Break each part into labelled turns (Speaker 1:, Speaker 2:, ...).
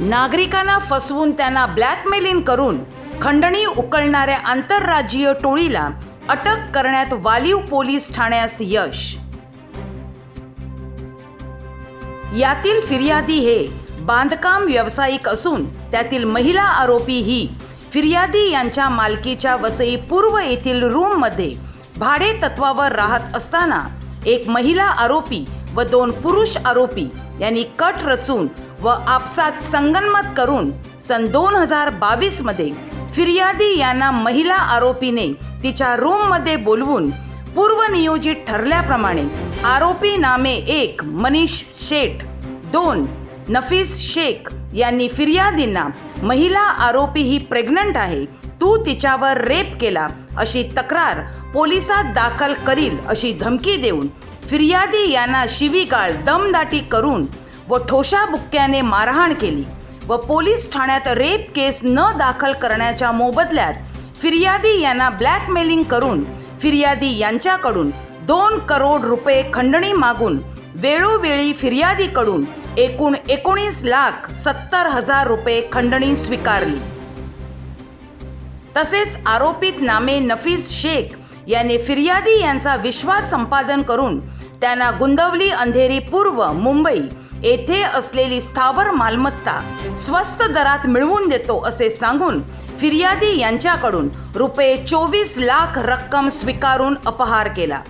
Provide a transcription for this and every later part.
Speaker 1: नागरिकांना फसवून त्यांना ब्लॅकमेलिंग करून खंडणी उकळणाऱ्या आंतरराज्यीय टोळीला अटक करण्यात वालीव पोलीस ठाण्यास यश. यातील फिर्यादी हे बांधकाम व्यावसायिक असून त्यातील महिला आरोपी ही फिर्यादी यांच्या मालकीच्या वसई पूर्व येथील रूममध्ये भाडे तत्वावर राहत असताना एक महिला आरोपी व दोन पुरुष आरोपी यांनी कट रचून व आपसात संगनमत करून सन दोन हजार बावीसमध्ये फिर्यादी यांना महिला आरोपीने तिच्या रूममध्ये बोलवून पूर्वनियोजित ठरल्याप्रमाणे आरोपी नामे एक मनीष शेठ दोन नफीस शेख यांनी फिर्यादींना महिला आरोपी ही प्रेग्नंट आहे तू तिच्यावर रेप केला अशी तक्रार पोलिसात दाखल करील अशी धमकी देऊन फिर्यादी यांना शिवीगाळ दमदाटी करून व ठोशा बुक्क्याने मारहाण केली व पोलीस ठाण्यात रेप केस न दाखल करण्याच्या मोबदल्यात फिर्यादी यांना ब्लॅकमेलिंग करून फिर्यादी यांच्याकडून दोन करोड रुपये खंडणी मागून वेळोवेळी फिर्यादीकडून एकूण एकोणीस लाख सत्तर हजार रुपये खंडणी स्वीकारली. तसेच आरोपित नामे नफीज शेख याने फिर्यादी यांचा विश्वास संपादन करून त्यांना गुंदवली अंधेरी पूर्व मुंबई येथे असलेली स्थावर मालमत्ता स्वस्त दरात मिळवून देतो असे सांगून फिर्यादी यांच्याकडून रुपये चोवीस लाख रक्कम स्वीकारून अपहार केला.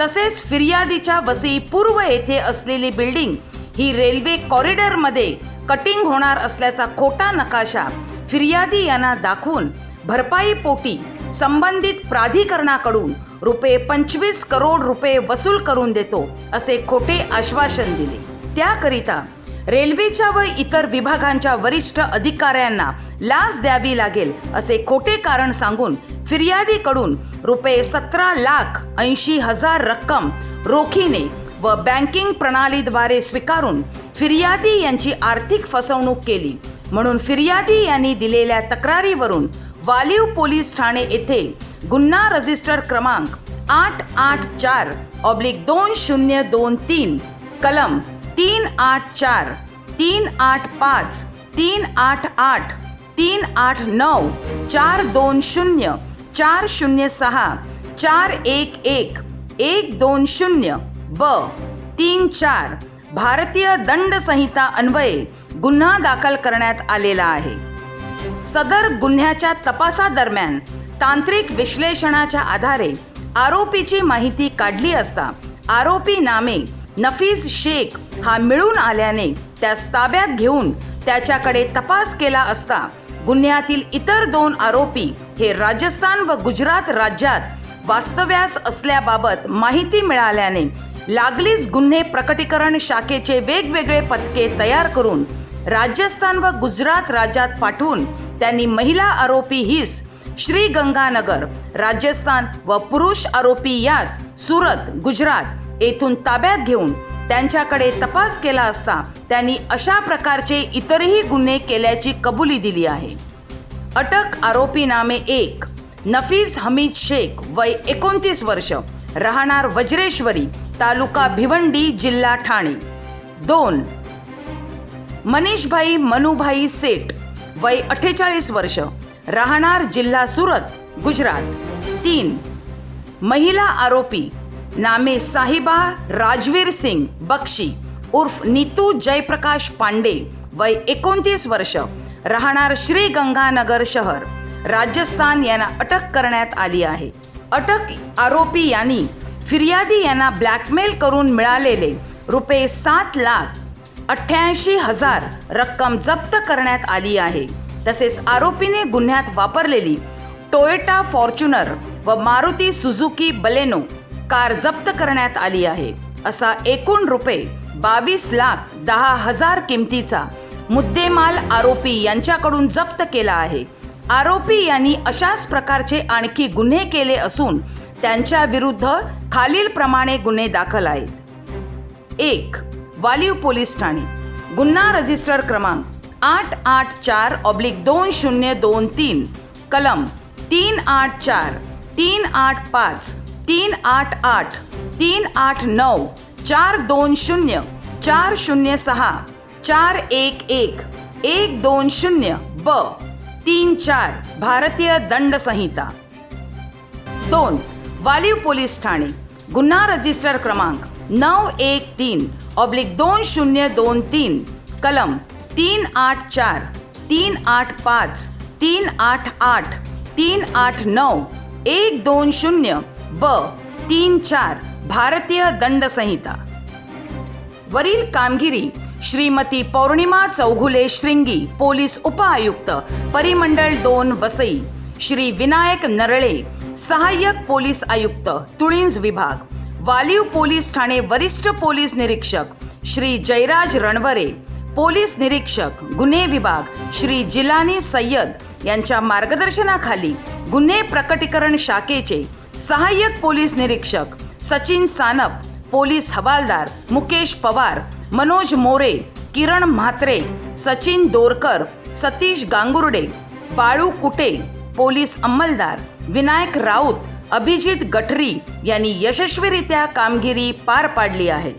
Speaker 1: तसेच फिर्यादीच्या वसई पूर्व येथे असलेली बिल्डिंग ही रेल्वे कॉरिडॉरमध्ये कटिंग होणार असल्याचा खोटा नकाशा फिर्यादी यांना दाखवून भरपाईपोटी संबंधित प्राधिकरणाकडून रुपये पंचवीस करोड रुपये वसूल करून देतो असे खोटे आश्वासन दिले. त्याकरिता रेल्वेच्या व इतर विभागांच्या वरिष्ठ अधिकाऱ्यांना लाच द्यावी लागेल असे खोटे कारण सांगून फिर्यादीकडून रुपये सतरा लाख ऐंशी हजार रक्कम रोखीने व बँकिंग प्रणालीद्वारे स्वीकारून फिर्यादी यांची आर्थिक फसवणूक केली. म्हणून फिर्यादी यांनी दिलेल्या तक्रारीवरून वालीव पोलीस ठाणे येथे गुन्हा रजिस्टर क्रमांक आठ आठ चार ऑब्लिक दोन शून्य दोन तीन कलम तीन आठ चार तीन आठ पाच तीन आठ आठ तीन आठ नऊ चार दोन शून्य चार शून्य सहा चार एक एक एक दोन शून्य ब तीन चार भारतीय दंड संहिता अन्वये गुन्हा दाखल करण्यात आलेला आहे. सदर गुन्ह्याच्या तपासादरम्यान तांत्रिक विश्लेषणाच्या आधारे आरोपीची माहिती काढली असता आरोपी नामे नफीस शेख हा मिळून आल्याने त्यास ताब्यात घेऊन त्याच्याकडे तपास केला असता गुन्ह्यातील इतर दोन आरोपी हे राजस्थान व गुजरात राज्यात वास्तव्यास असल्याबाबत माहिती मिळाल्याने लागलीच गुन्हे प्रकटीकरण शाखेचे वेगवेगळे पथके तयार करून राजस्थान व गुजरात राज्यात पाठवून त्यांनी महिला आरोपी हीच श्री गंगानगर राजस्थान व पुरुष आरोपी यास सुरत गुजरात येथून ताब्यात घेऊन त्यांच्याकडे तपास केला असता त्यांनी अशा प्रकारचे इतरही गुन्हे केल्याची कबुली दिली आहे. अटक आरोपी नामे एक नफीज हमीद शेख वय एकोणतीस वर्ष राहणार वज्रेश्वरी तालुका भिवंडी जिल्हा ठाणे. दोन मनीषभाई मनुभाई सेठ वय अठ्ठेचाळीस वर्ष राहणार जिल्हा सुरत गुजरात. तीन महिला आरोपी नामे साहिबा राजवीर सिंग बक्षी उर्फ नीतू जयप्रकाश पांडे वय एकोणतीस वर्ष राहणार श्री गंगानगर शहर. राजस्थान यांना अटक करण्यात आली आहे. अटक आरोपी यांनी फिर्यादी यांना ब्लॅकमेल करून मिळालेले रुपये सात लाख अठ्ठ्याऐंशी हजार रक्कम जप्त करण्यात आली आहे. तसेच आरोपीने गुन्ह्यात वापरलेली टोयोटा फॉर्च्युनर व मारुती सुझुकी बलेनो कार जप्त करण्यात आली आहे. असा एकूण रुपये बावीस लाख दहा हजार किमतीचा मुद्देमाल आरोपी यांच्याकडून जप्त केला आहे. आरोपी यांनी अशाच प्रकारचे आणखी गुन्हे केले असून त्यांच्या विरुद्ध खालीलप्रमाणे गुन्हे दाखल आहेत. एक वालीव पोलीस ठाणे. गुन्हा रजिस्टर क्रमांक आठ आठ चार ऑब्लिक दोन शून्य दोन तीन. कलम तीन आठ चार तीन आठ पाच तीन आठ आठ तीन आठ नऊ चार दोन शून्य चार शून्य सहा चार एक एक एक दोन शून्य ब तीन चार भारतीय दंड संहिता दोन वालीव पोलीस ठाणे गुन्हा रजिस्टर क्रमांक नऊ एक तीन ऑब्लिक दोन शून्य दोन तीन. कलम तीन आठ चार तीन आठ पाच तीन आठ आठ तीन आठ नऊ एक दोन शून्य ब तीन चार भारतीय दंड संहिता वरील कामगिरी श्रीमती पौर्णिमा चौघुले श्रिंगी पोलीस उपआयुक्त परिमंडळ दोन वसई श्री विनायक नरळे सहाय्यक पोलीस आयुक्त तुळींज विभाग वालीव पोलीस ठाणे वरिष्ठ पोलीस निरीक्षक श्री जयराज रणवरे पोलीस निरीक्षक गुन्हे विभाग श्री जिलानी सय्यद यांच्या मार्गदर्शनाखाली गुन्हे प्रकटीकरण शाखेचे सहाय्यक पोलीस निरीक्षक सचिन सानप पोलीस हवालदार मुकेश पवार मनोज मोरे किरण म्हात्रे सचिन दोरकर सतीश गांगुर्डे बाळू कुटे पोलीस अंमलदार विनायक राऊत अभिजित गठरी यांनी यशस्वीरित्या कामगिरी पार पाडली आहे.